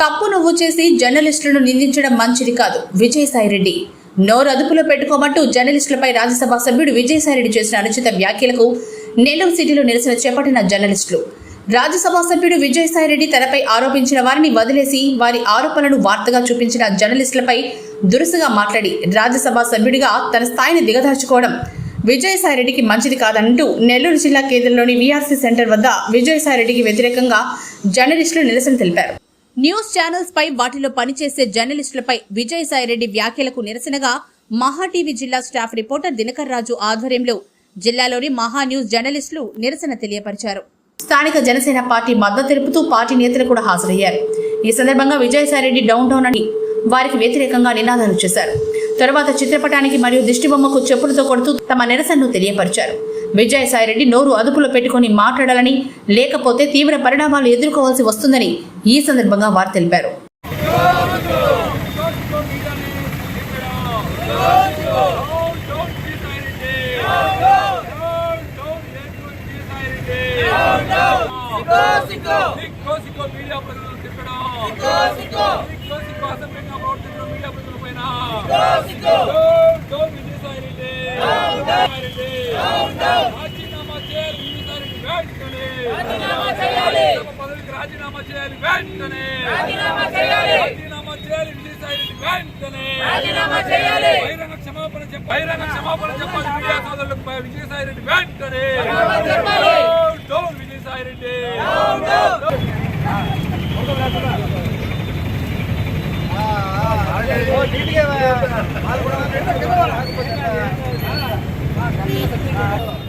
తప్పు నువ్వు చేసి జర్నలిస్టులను నిందించడం మంచిది కాదు. విజయసాయిరెడ్డి. నోరు అదుపులో పెట్టుకోమంటూ జర్నలిస్టులపై రాజ్యసభ సభ్యుడు విజయసాయిరెడ్డి చేసిన అనుచిత వ్యాఖ్యలకు నెల్లూరు సిటీలో నిరసన చేపట్టిన జర్నలిస్టులు. రాజ్యసభ సభ్యుడు విజయసాయిరెడ్డి తనపై ఆరోపించిన వారిని వదిలేసి వారి ఆరోపణలను వార్తగా చూపించిన జర్నలిస్టులపై దురుసుగా మాట్లాడి రాజ్యసభ సభ్యుడిగా తన స్థాయిని దిగదార్చుకోవడం విజయసాయిరెడ్డికి మంచిది కాదంటూ నెల్లూరు జిల్లా కేంద్రంలోని వీఆర్సీ సెంటర్ వద్ద విజయసాయిరెడ్డికి వ్యతిరేకంగా జర్నలిస్టులు నిరసన తెలిపారు. న్యూస్ ఛానల్స్ పై వాటిలో పనిచేసే జర్నలిస్టులపై విజయసాయిరెడ్డి వ్యాఖ్యలకు నిరసనగా మహా టీవీ జిల్లా స్టాఫ్ రిపోర్టర్ దినకర్ రాజు ఆధ్వర్యంలో జిల్లాలోని మహా న్యూస్ జర్నలిస్టులు నిరసన తెలియపరిచారు. స్థానిక జనసేన పార్టీ మద్దతు తెలుపుతూ పార్టీ నేతలు కూడా హాజరయ్యారు. ఈ సందర్భంగా విజయసాయిరెడ్డి డౌన్ డౌన్ అని వారికి వ్యతిరేకంగా నినాదాలు చేశారు. తర్వాత చిత్రపటానికి మరియు దిష్టిబొమ్మకు చెప్పులతో కొడుతూ తమ నిరసనను తెలియపరిచారు. విజయసాయిరెడ్డి నోరు అదుపులో పెట్టుకుని మాట్లాడాలని లేకపోతే తీవ్ర పరిణామాలు ఎదుర్కోవాల్సి వస్తుందని ఈ సందర్భంగా వారు తెలిపారు. మీడియా ప్రజలను తిప్పడం సిక్కో సిక్కో అసభ్యంగా ప్రవర్తించిన మీడియా ప్రజల పైన డౌన్ విజయసాయిరెడ్డి రాజీనామా చేయాలి విజయసాయిరెడ్డి వెంటనే పదవికి రాజీనామా చేయాలి వెంటనే రాజీనామా చేయాలి విజయసాయిరెడ్డి వెంటనే బహిరంగ క్షమాపణ చెప్ప బహిరంగ క్షమాపణ చెప్పాలి మీడియా సోదరులకు విజయసాయిరెడ్డి వెంటనే డౌన్ మీడియా ప్రజలను తిప్పడం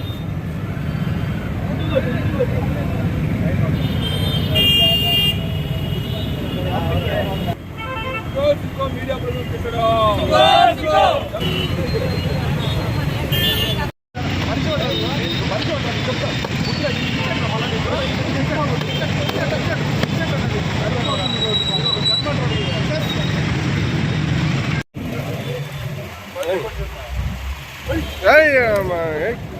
Hey, man.